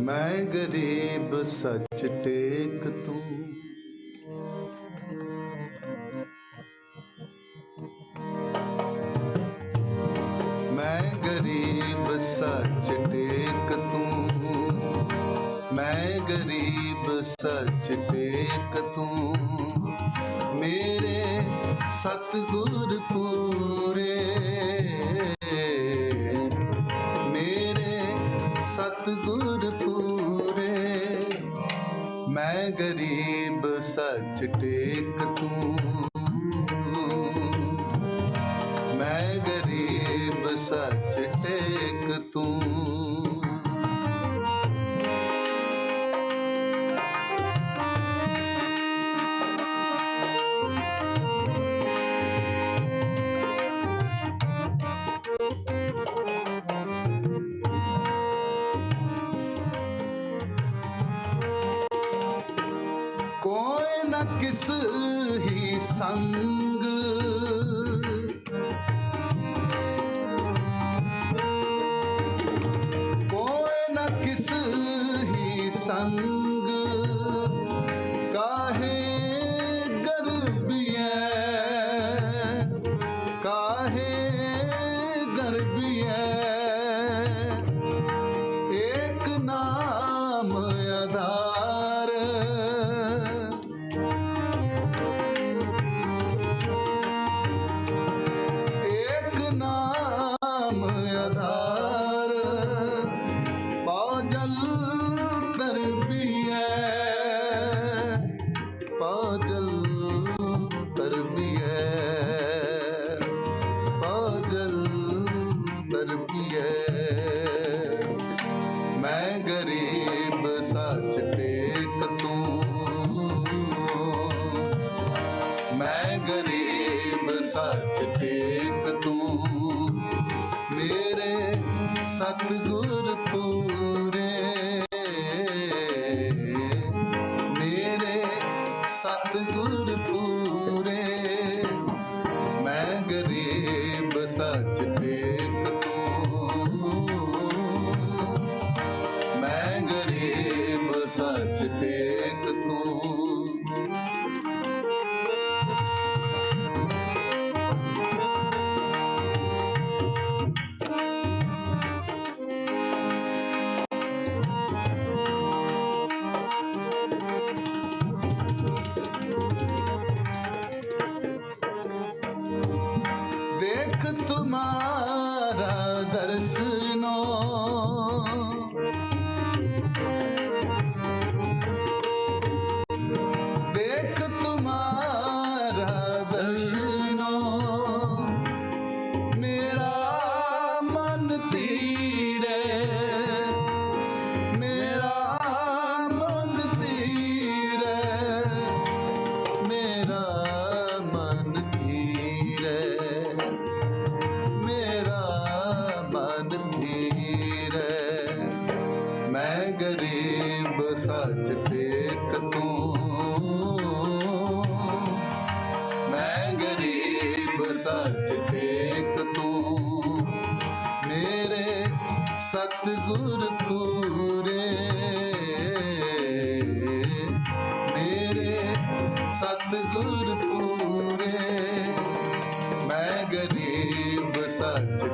ਮੈਂ ਗਰੀਬ ਸੱਚ ਟੇਕ ਤੂੰ। ਮੈਂ ਗਰੀਬ ਸੱਚ ਟੇਕ ਤੂੰ। ਮੈਂ ਗਰੀਬ ਸੱਚ ਟੇਕ ਤੂੰ। ਮੇਰੇ ਸਤਿਗੁਰ ਪੂਰੇ। ਮੇਰੇ ਸਤਿਗੁਰ ਮੈਂ ਗਰੀਬ ਸੱਚ ਟੇਕ ਤੂੰ। ਮੈਂ ਗਰੀਬ ਸੱਚ ਟੇਕ ਤੂੰ। ਕਿਸ ਹੀ ਸੰਗ? ਕੋਈ ਨਾ ਕਿਸ ਹੀ ਸੰਗ? ਮੈਂ ਗਰੀਬ ਸੱਚ ਟੇਕ ਤੂੰ। ਮੈਂ ਗਰੀਬ ਸੱਚ ਟੇਕ ਤੂੰ। ਮੇਰੇ ਸਤਿਗੁਰ ਪੂਰੇ। ਮੇਰੇ ਸਤਿਗੁਰ ਸੱਚ ਟੇਕ ਤੂੰ देख तुम्हारा दर्शनो ਸੱਚ ਟੇਕ ਤੂੰ ਮੇਰੇ ਸਤਿਗੁਰ ਪੂਰੇ ਮੇਰੇ ਸਤਿਗੁਰ ਪੂਰੇ ਮੈਂ ਗਰੀਬ ਸੱਚ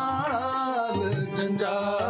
மால் செஞ்சார்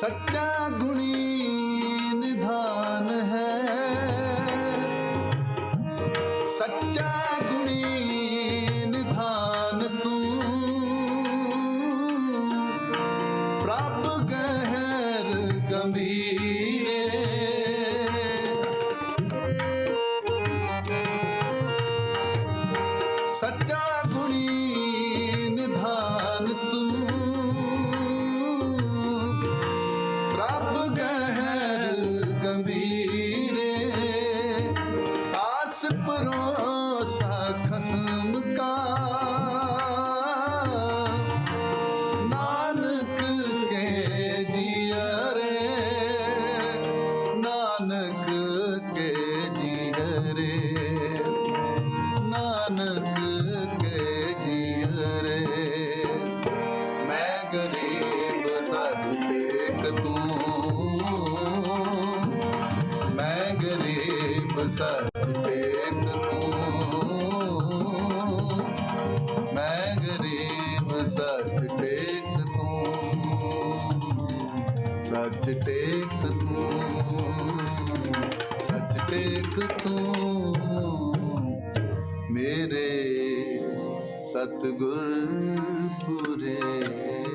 ਸੱਚਾ ਗੁਣੀ ਨਿਧਾਨ ਹੈ। ਸੱਚਾ ਗੁਣੀ ਨਿਧਾਨ ਤੂੰ। ਪ੍ਰਭ ਗਹਿਰ ਗੰਭੀਰ ਗਰੀਬ ਸੱਚ ਟੇਕ ਤੂੰ। ਮੈਂ ਗਰੀਬ ਸੱਚ ਟੇਕ ਤੂੰ। ਸੱਚ ਟੇਕ ਤੂੰ ਸੱਚ ਟੇਕ ਤੂੰ। ਮੇਰੇ ਸਤਿਗੁਰ ਪੁਰੇ।